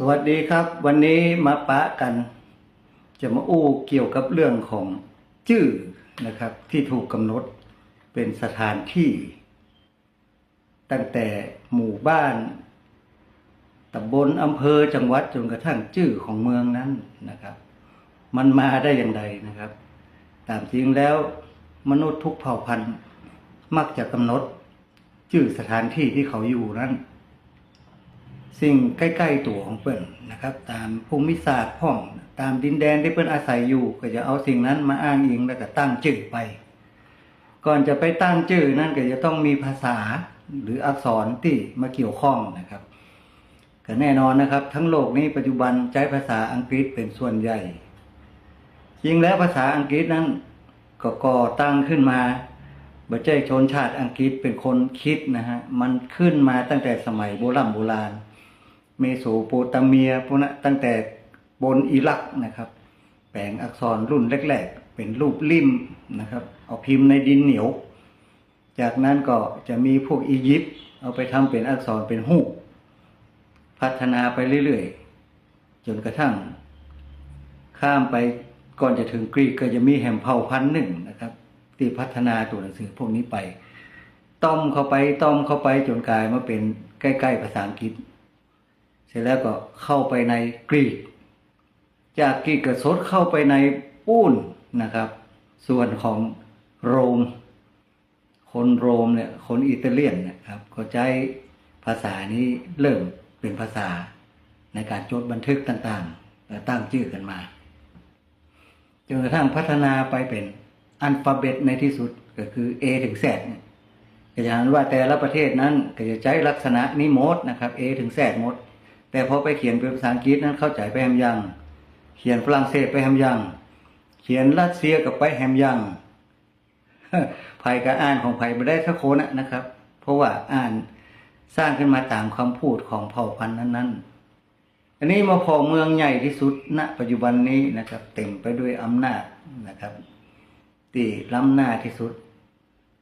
สวัสดีครับ วันนี้มาปะกัน จะมาอู้เกี่ยวกับเรื่องของชื่อนะครับ ที่ถูกกำหนดเป็นสถานที่ ตั้งแต่หมู่บ้านตำบลอำเภอจังหวัดจนกระทั่งชื่อของเมืองนั้นนะครับ มันมาได้อย่างไรนะครับ ตามจริงแล้วมนุษย์ทุกเผ่าพันธุ์มักจะกำหนดชื่อสถานที่ที่เขาอยู่นั้น สิ่งใกล้ๆตัวของเปิ้นนะครับ ตามภูมิศาสตร์ห้อง ตามดินแดนที่เปิ้นอาศัยอยู่ ก็จะเอาสิ่งนั้นมาอ้างอิงแล้วก็ตั้งชื่อไป ก่อนจะไปตั้งชื่อนั่นก็จะต้องมีภาษาหรืออักษรที่มาเกี่ยวข้องนะครับก็แน่นอนนะครับ ทั้งโลกนี้ปัจจุบันใช้ภาษาอังกฤษเป็นส่วนใหญ่ จริงแล้วภาษาอังกฤษนั้นก็ก่อตั้งขึ้นมาบัจเจชนชาติอังกฤษเป็นคนคิดนะฮะ มันขึ้นมาตั้งแต่สมัยโบราณโบราณ เมโสโปเตเมียพวกนั้นตั้งแต่บนอิรักนะครับแปลงอักษรรุ่นแรก ๆ เป็นรูปริมนะครับ เอาพิมพ์ในดินเหนียว จากนั้นก็จะมีพวกอียิปต์เอาไปทำเป็นอักษรเป็นหูปพัฒนาไปเรื่อยๆ จนกระทั่ง ข้ามไปก่อนจะถึงกรีกก็จะมีแหมเผ่าพันหนึ่งนะครับที่พัฒนาตัวหนังสือพวกนี้ไป ต้อมเข้าไปต้อมเข้าไปจนกลายมาเป็นใกล้ ๆ ภาษาอังกฤษ เสร็จแล้วก็เข้าไปในกรีก จากกรีกก็ซดเข้าไปในปูนนะครับ ส่วนของโรม คนโรมเนี่ยคนอิตาเลียนนะครับเขาใช้ภาษานี้เริ่มเป็นภาษาในการจดบันทึกต่างๆและตั้งชื่อกันมาจนกระทั่งพัฒนาไปเป็นอัลฟาเบตในที่สุดก็คือ A ถึง Z เนี่ยก็จะเห็นว่าแต่ละประเทศนั้นก็จะใช้ลักษณะนี้หมดนะครับ A ถึง Z หมด แต่พอไปเขียนเป็นภาษาอังกฤษนั้นเข้าใจไปแฮมยัง เขียนฝรั่งเศสไปแฮมยัง เขียนรัสเซียกับไปแฮมยังไผ่กับอ่านของไผ่ไม่ได้สักคนนะนะครับ เพราะว่าอ่านสร้างขึ้นมาตามคำพูดของเผ่าพันธุ์นั้นๆ อันนี้มาพอเมืองใหญ่ที่สุดณ ปัจจุบันนี้นะครับ เต็มไปด้วยอำนาจนะครับ ที่ล้ำหน้าที่สุด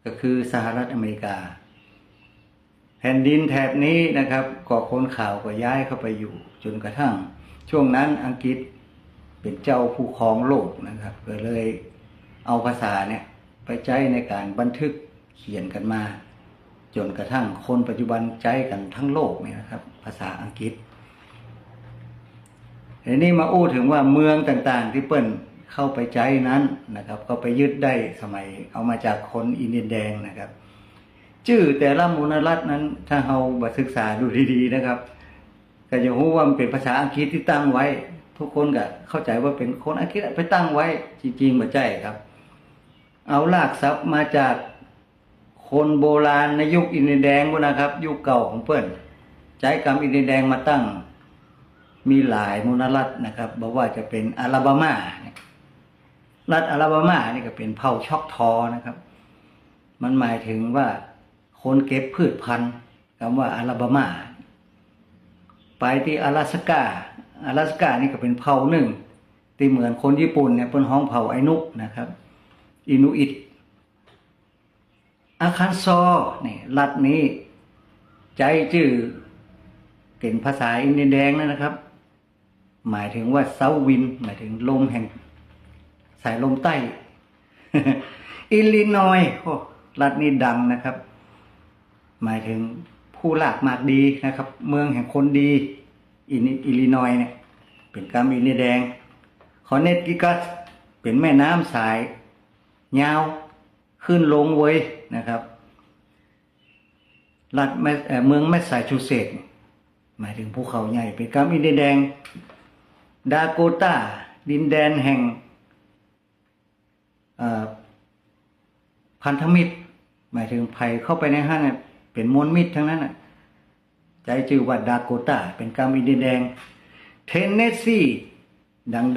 ก็คือสหรัฐอเมริกา ผ่นดินแถบนี้นะครับก่อคนข่าวก็ย้ายเข้าไปอยู่ จนกระทั่ง ช่วงนั้นอังกฤษเป็นเจ้าผู้ครองโลกนะครับ ก็เลยเอาภาษาเนี่ยไปใช้ในการบันทึกเขียนกันมา จนกระทั่งคนปัจจุบันใช้กันทั้งโลกเนี่ยนะครับ ภาษาอังกฤษทีนี้มาอู้ถึงว่าเมืองต่างๆ ที่เปิ้นเข้าไปใช้นั้นนะครับ ก็ไปยึดได้สมัยเอามาจากคนอินเดียแดงนะครับ ชื่อแต่ละมูลรัฐนั้น ถ้าเราบัศึกษาดูดีๆนะครับ ก็จะรู้ว่ามันเป็นภาษาอังกฤษที่ตั้งไว้ ทุกคนก็เข้าใจว่าเป็นคนอังกฤษไปตั้งไว้ จริงๆม่ใช่ครับ เอาลากศัพท์มาจากคนโบราณในยุคอินเดียแดงพวกนะครับ ยุคเก่าของเปิ้นใช้คำอินเดียแดงมาตั้ง มีหลายมูลรัฐนะครับบอกว่าจะเป็นอาลาบามาเนี่ยรัฐอาลาบามานี่ก็เป็นเผ่าช็อกทอนะครับ มันหมายถึงว่า คนเก็บพืชพันธุ์คำว่าอาลาบามา ไปที่阿拉斯กา阿拉斯กานี่ก็เป็นเผ่าหนึ่ง ที่เหมือนคนญี่ปุ่นเนี่ยเป็นห้องเผ่าไอนุกนะครับ อินุอิต อาคันซอเนี่ยรัฐนี้ ใจจื่อเป็นภาษาอินเดียนแดงนั่นนะครับ หมายถึงว่าเซาวิน หมายถึงลมแห่ง สายลมใต้ อิลลินอยโอ้รัฐนี้ดังนะครับ หมายถึงผู้หลากมากดีนะครับ เมืองแห่งคนดีอินอิลลินอยเนี่ยเป็นกามอินเดียแดงคอนเนตกิกัสเป็นแม่น้ำสายยาวขึ้นลงเว้ยนะครับรัฐเมืองแมสซาชูเซตส์หมายถึงภูเขาใหญ่เป็นกามอินเดียแดงดาโกตาดินแดนแห่งพันธมิตร หมายถึงภัยเข้าไปในห้าง เป็นมวลมิตรทั้งนั้นน่ะใจจือว่าดาโกตาเป็นกามอินเดียแดง เทนเนสซี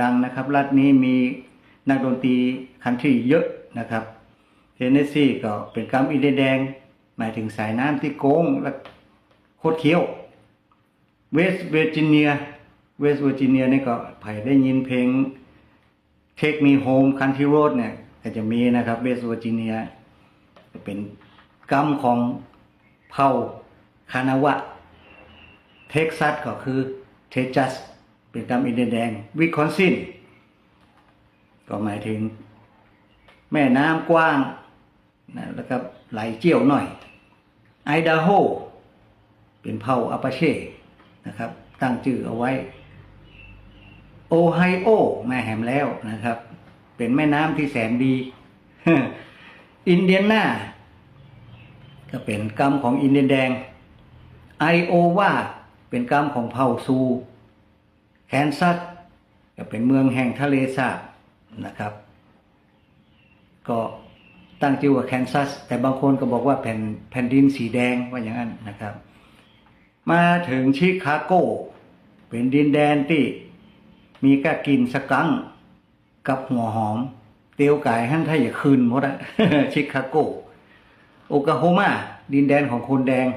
ดัง ๆนะครับ รัฐนี้มีนักดนตรีคันทรีเยอะนะครับ เทนเนสซีก็เป็นกำอินเดียแดง หมายถึงสายน้ำที่โกงและโคตรเคี้ยวเวสต์เวอร์จิเนียเวสต์เวอร์จิเนียนี่ก็ไผ่ได้ยินเพลง Take Me Home Country Road เนี่ยก็จะมีนะครับเวสต์เวอร์จิเนียเป็นกำของ เผ่าคานาวะ เท็กซัสก็คือเทจัสเป็นกำอินเดียแดง วิคอนซิน ก็หมายถึง แม่น้ำกว้างนะแล้วก็ไหลเจียวหน่อย ไอดาโฮ เป็นเผ่าอาปาเช่นะครับ ตั้งชื่อเอาไว้ โอไฮโอ แม่แหมแล้วนะครับ เป็นแม่น้ำที่แสนดี อินเดียนา ก็เป็นกรรมของอินเดียนแดงไอโอวาเป็นกรรมของเผ่าซู แคนซัสก็เป็นเมืองแห่งทะเลสาบนะครับ ก็ตั้งชื่อว่าแคนซัส แต่บางคนก็บอกว่าแผ่นแผ่นดินสีแดงว่าอย่างนั้นนะครับ มาถึงชิคาโก เป็นดินแดนที่มีกะกินสกังกับหัวหอม เตียวไก่หันถ้าอย่าคืนหมดอะชิคาโก โอกาโฮมาดินแดนของคนแดง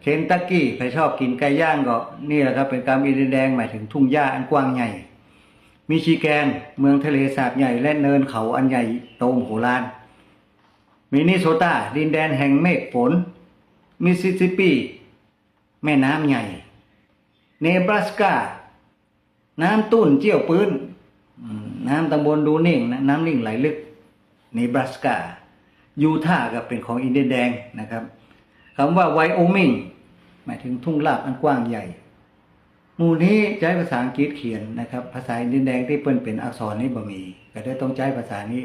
เคนตักกี้ใครชอบกินไก่ย่างก็นี่แหละครับเป็นการอินเดียนแดงหมายถึงทุ่งหญ้าอันกว้างใหญ่ มิชิแกนเมืองทะเลสาบใหญ่และเนินเขาอันใหญ่โตมโหฬารมินนิโซตาดินแดนแห่งเมฆฝน มิสซิสซิปปี แม่น้ำใหญ่ เนบราสกา น้ำตุ้นเจี่ยวปืนน้ำตำบลดูนิ่งนะน้ำนิ่งไหลลึก เนบราสกา ยูทาห์ก็เป็นของอินเดียนแดงนะครับคำว่าไวโอมิงหมายถึงทุ่งลาบอันกว้างใหญ่ หมู่นี้ใช้ภาษาอังกฤษเขียนนะครับ ภาษาอินเดียนแดงที่เปิ้นเป็นอักษรนี่บ่มี ก็ได้ต้องใช้ภาษานี้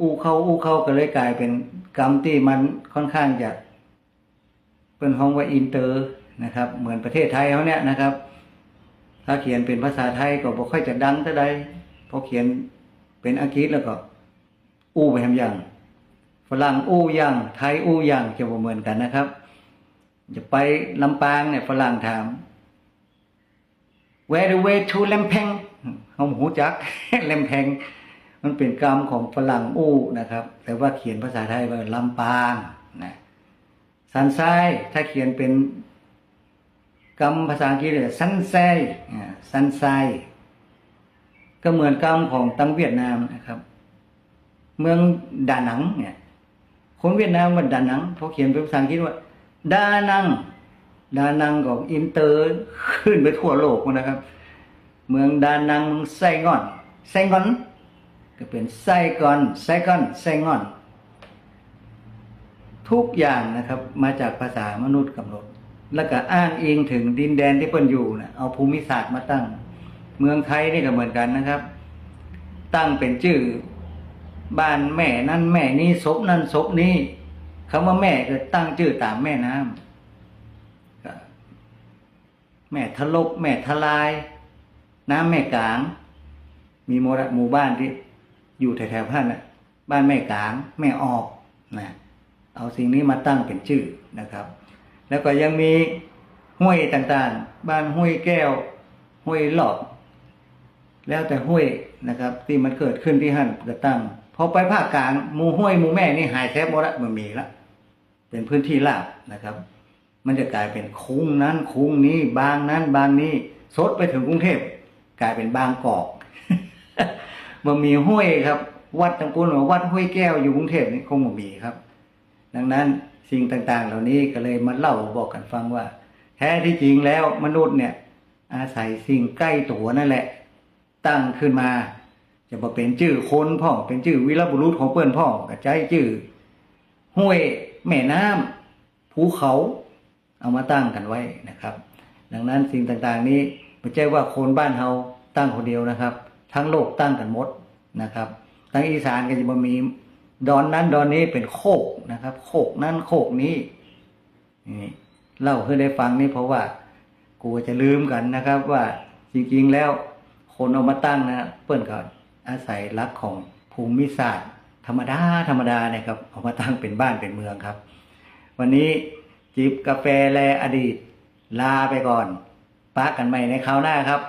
อูเข้าอูเข้าก็เลยกลายเป็นกรรมที่มันค่อนข้างจะเป็นห้องว่าอินเตอร์นะครับ เหมือนประเทศไทยเขาเนี่ยนะครับ ถ้าเขียนเป็นภาษาไทยก็บ่ค่อยจะดังเท่าใดพอเขียนเป็นอังกฤษแล้วก็ อู้ไปทำอย่าง ฝรั่งอู้ย่างไทยอู้ย่างจะบ่เหมือนกันนะครับ จะไปลำปางเนี่ยฝรั่งถาม where the way to ลำแพงเขาหูจักลำแพงมันเป็นกรรมของฝรั่งอู้นะครับ แต่ว่าเขียนภาษาไทยว่าลำปางนะสันทรายถ้าเขียนเป็นกรรมภาษาอังกฤษเลยสันไซสันไซก็เหมือนกรรมของตังเวียดนามนะครับ เมืองดานังเนี่ย คนเวียดนามว่าดานังเขาเขียนเป็นภาษาอังกฤษว่าดานัง ดานังของอินเตอร์ขึ้นไปทั่วโลกนะครับ เมืองดานังเมืองไซงอนไซงอน ก็เป็นไซกอนไซกอนไซงอน ทุกอย่างนะครับมาจากภาษามนุษย์กำหนด แล้วก็อ้างอิงถึงดินแดนที่เปิ้นอยู่นะเอาภูมิศาสตร์มาตั้ง เมืองไทยนี่ก็เหมือนกันนะครับ ตั้งเป็นชื่อ บ้านแม่นั่นแม่นี้ศพนั่นศพนี้คำว่าแม่ก็ตั้งชื่อตามแม่น้ำแม่ทะลกแม่ทลาย น้ำแม่กลาง มีหมู่หมู่บ้านที่อยู่แถวๆพันน่ะบ้านแม่กลาง แม่ออกนะเอาสิ่งนี้มาตั้งเป็นชื่อนะครับ แล้วก็ยังมีห้วยต่างๆ บ้านห้วยแก้ว ห้วยหลอบแล้วแต่ห้วยนะครับ ที่มันเกิดขึ้นที่หั่นก็ตั้ง พอไปภาคกลางมูห้วยมูแม่นี่หายแทบหมดละมันมีละเป็นพื้นที่ราบนะครับ มันจะกลายเป็นคุ้งนั้นคุ้งนี้ บางนั้น บางนี้ซดไปถึงกรุงเทพกลายเป็นบางกอกมันมีห้วยครับ วัดตางกุนว่าวัดห้วยแก้วอยู่กรุงเทพนี่คงบ่มีครับ ดังนั้นสิ่งต่างๆ เหล่านี้ก็เลยมาเล่าบอกกันฟังว่า แท้ที่จริงแล้วมนุษย์เนี่ย อาศัยสิ่งใกล้ตัวนั่นแหละ ตั้งขึ้นมา จะมาเป็นชื่อคนพ่องเป็นชื่อวิรบุรุษของเพื่อนพ่องก็ใจชื่อห้วยแม่น้ำภูเขาเอามาตั้งกันไว้นะครับ ดังนั้นสิ่งต่างๆนี้ไม่ใช่ว่าคนบ้านเฮาตั้งคนเดียวนะครับ ทั้งโลกตั้งกันหมดนะครับทั้งอีสานก็จะมามีดอนนั้นดอนนี้เป็นโคกนะครับ โคกนั้นโคกนี้นี่เล่าให้ได้ฟังนี่เพราะว่า กลัวจะลืมกันนะครับว่าจริงๆแล้วคนเอามาตั้งนะเปิ้นก็อน อาศัยลักษณ์ของภูมิศาสตร์ ธรรมดาธรรมดาเนี่ยครับเอามาตั้งเป็นบ้านเป็นเมืองครับ วันนี้จิบกาแฟแลอดีต ลาไปก่อนปะกันใหม่ในคราวหน้าครับ